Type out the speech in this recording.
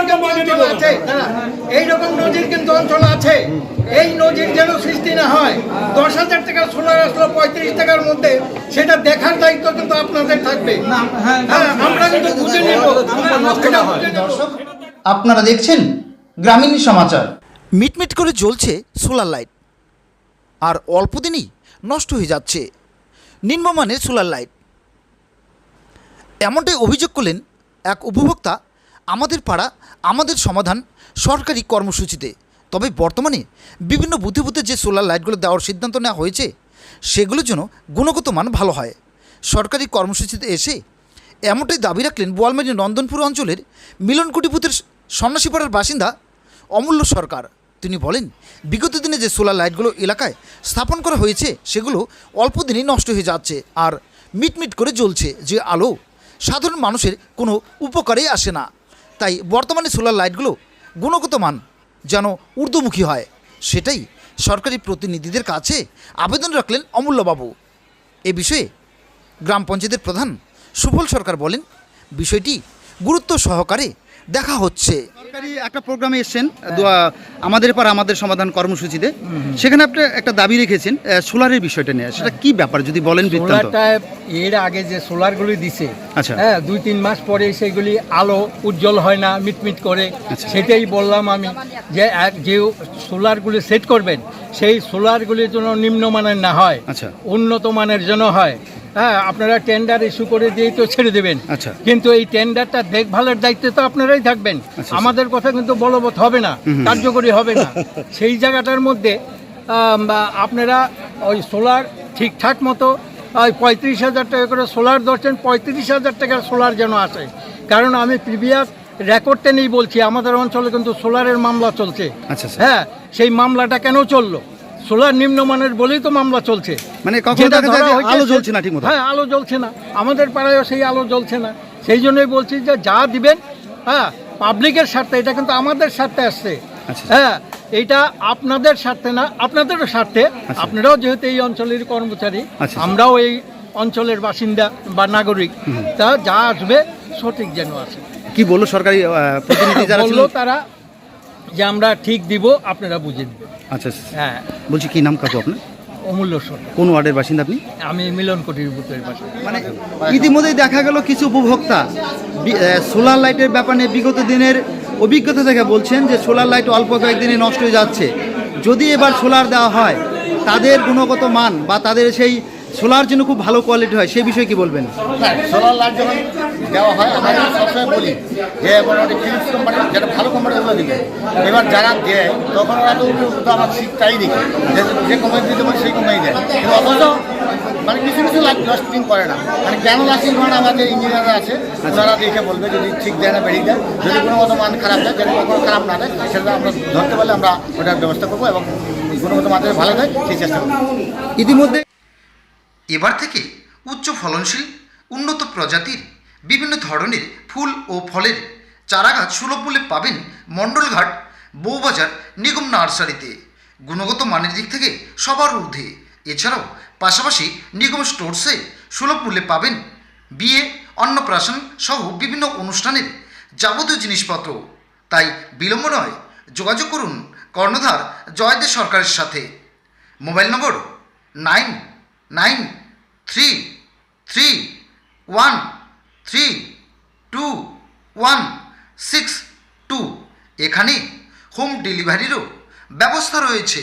এইরকম অঞ্চল আছে হ্যাঁ, এইরকম নজির কিন্তু অঞ্চল আছে। এই নজির যেন সৃষ্টি না হয় দশ হাজার টাকার সোলার আসলো পঁয়ত্রিশ টাকার মধ্যে সেটা দেখার দায়িত্ব কিন্তু আপনাদের থাকবে। হ্যাঁ আমরা কিন্তু বুঝে নেব। আপনারা দেখছেন গ্রামীণ সমাচার। মিটমিট করে জ্বলছে সোলার লাইট। আর অল্প দিনেই নষ্ট হয়ে যাচ্ছে নিম্নমানের সোলার লাইট। এমনটাই অভিযোগ করলেন এক উপভোক্তা আমাদের পাড়া, আমাদের সমাধান সরকারি কর্মসূচিতে। তবে বর্তমানে বিভিন্ন বুথে যে সোলার লাইটগুলো দেওয়ার সিদ্ধান্ত নেওয়া হয়েছে, সেগুলোর জন্য গুণগত মান ভালো হয়। সরকারি কর্মসূচিতে এসে এমনটাই দাবি রাখলেন বোয়ালমারি নন্দনপুর অঞ্চলের মিলনকুটি বুথের সন্ন্যাসীপাড়ার বাসিন্দা অমূল্য সরকার। তিনি বলেন, বিগত দিনে যে সোলার লাইটগুলো এলাকায় স্থাপন করা হয়েছে, সেগুলো অল্প দিনেই নষ্ট হয়ে যাচ্ছে আর মিটমিট করে জ্বলছে। যে আলো সাধারণ মানুষের কোনো উপকারেই আসে না। তাই বর্তমানে সোলার লাইটগুলো গুণগত মান যেন ঊর্ধ্বমুখী হয়, সেটাই সরকারি প্রতিনিধিদের কাছে আবেদন রাখলেন অমূল্যবাবু। এ বিষয়ে গ্রাম পঞ্চায়েতের প্রধান সুফল সরকার বলেন, বিষয়টি গুরুত্ব সহকারে দেখা হচ্ছে। সরকারি একটা প্রোগ্রামে এসছেন দোয়া- আমাদের পার আমাদের সমাধান কর্মসূচিতে। সেখানে আপনি একটা দাবি রেখেছেন সোলারের বিষয়টা নিয়ে। সেটা কি ব্যাপার যদি বলেন এর আগে যে সোলারগুলি দিছে আচ্ছা। হ্যাঁ দুই তিন মাস পরে সেগুলি আলো উজ্জ্বল হয় না মিটমিট করে। আচ্ছা। সেটাই বললাম আমি যে এক যে সোলারগুলি সেট করবেন সেই সোলারগুলির জন্য নিম্নমানের না হয় আচ্ছা। উন্নত মানের জন্য হয়। হ্যাঁ আপনারা টেন্ডার ইস্যু করে দিয়েই তো ছেড়ে দেবেন। আচ্ছা। কিন্তু এই টেন্ডারটা দেখভালের দায়িত্বে তো আপনারাই থাকবেন। আচ্ছা। আমাদের কথা কিন্তু বলবৎ হবে না কার্যকরী হবে না। সেই জায়গাটার মধ্যে আপনারা ওই সোলার ঠিকঠাক মতো ওই পঁয়ত্রিশ হাজার টাকা করে সোলার ধরছেন পঁয়ত্রিশ হাজার টাকার সোলার যেন আসে। কারণ আমি প্রিভিয়াস রেকর্ডটা নেই বলছি আমাদের অঞ্চলে কিন্তু সোলারের মামলা চলছে। আচ্ছা, হ্যাঁ সেই মামলাটা কেন চলল? সোলার নিম্নমানের বলেই তো মামলা চলছে। মানে কখনো আলো জ্বলছে না ঠিকমতো। হ্যাঁ আলো জ্বলছে না। আমাদের পাড়ায়ও সেই আলো জ্বলছে না। সেই জন্যই বলছি যে যা দিবেন হ্যাঁ পাবলিকের স্বার্থে এটা কিন্তু আমাদের স্বার্থে আসছে। আচ্ছা। হ্যাঁ এইটা আপনাদের স্বার্থে না আপনাদেরও স্বার্থে। আপনারাও যেহেতু এই অঞ্চলের কর্মচারী আচ্ছা। আমরাও এই অঞ্চলের বাসিন্দা বা নাগরিক। তা যা আসবে সঠিক যেন আসে। কি বলল সরকারি প্রতিনিধি যারা তারা যে আমরা ঠিক দিব আপনারা বুঝে দিবেন। আচ্ছা আচ্ছা। হ্যাঁ। বলছি কি নাম কাকু আপনার? অমূল্য সরকার। কোন ওয়ার্ডের বাসিন্দা আপনি? আমি মিলন কোটির বুথের পাশে মানে ইতিমধ্যেই দেখা গেল কিছু উপভোক্তা সোলার লাইটের ব্যাপারে বিগত দিনের অভিজ্ঞতা থেকে বলছেন যে সোলার লাইট অল্প কয়েকদিনে নষ্ট হয়ে যাচ্ছে। যদি এবার সোলার দেওয়া হয় তাদের গুণগত মান বা তাদের সেই সোলার জন্য খুব ভালো কোয়ালিটি হয় সেই বিষয়ে কি বলবেন? সোলার লাইট যখন দেওয়া হয় আমরা সবসময় বলি যে মোটামুটি ফিলিপস কোম্পানি যেটা ভালো কোম্পানি ওগুলো দিবে। এবার যারা দেয় তখন ওরা তো তো আমার শীতটাই দেখে যে কোম্পানি দিতে পারে সেই কোম্পানি দেয়। কিন্তু অথচ মানে কিছু কিছু লাইট লাস্টিং করে না। মানে কেন লাস্টিং করে না? আমাদের ইঞ্জিনিয়াররা আছে যারা দেখে বলবে যদি ঠিক দেয় না বেরিয়ে দেয়। যদি কোনো মতো মান খারাপ দেয় যদি কখনো খারাপ না দেয় সেটা আমরা ধরতে পারলে আমরা ওটার ব্যবস্থা করব এবং গুণগত মাত্রায় ভালো দেয় সেই চেষ্টা করব। ইতিমধ্যে এবার থেকে উচ্চ ফলনশীল, উন্নত প্রজাতির, বিভিন্ন ধরনের ফুল ও ফলের চারাগাছ সুলভ মূল্যে পাবেন মণ্ডলঘাট, বউবাজার, নিগম নার্সারিতে। গুণগত মানের দিক থেকে সবার ঊর্ধ্বে। এছাড়াও পাশাপাশি নিগম স্টোরসে সুলভ মূল্যে পাবেন বিয়ে, অন্নপ্রাশন সহ বিভিন্ন অনুষ্ঠানের যাবতীয় জিনিসপত্র। তাই বিলম্ব নয়, যোগাযোগ করুন কর্ণধার জয়দেব সরকারের সাথে। Mobile number nine nine three three one three two one six two এখানে হোম ডেলিভারিরও ব্যবস্থা রয়েছে।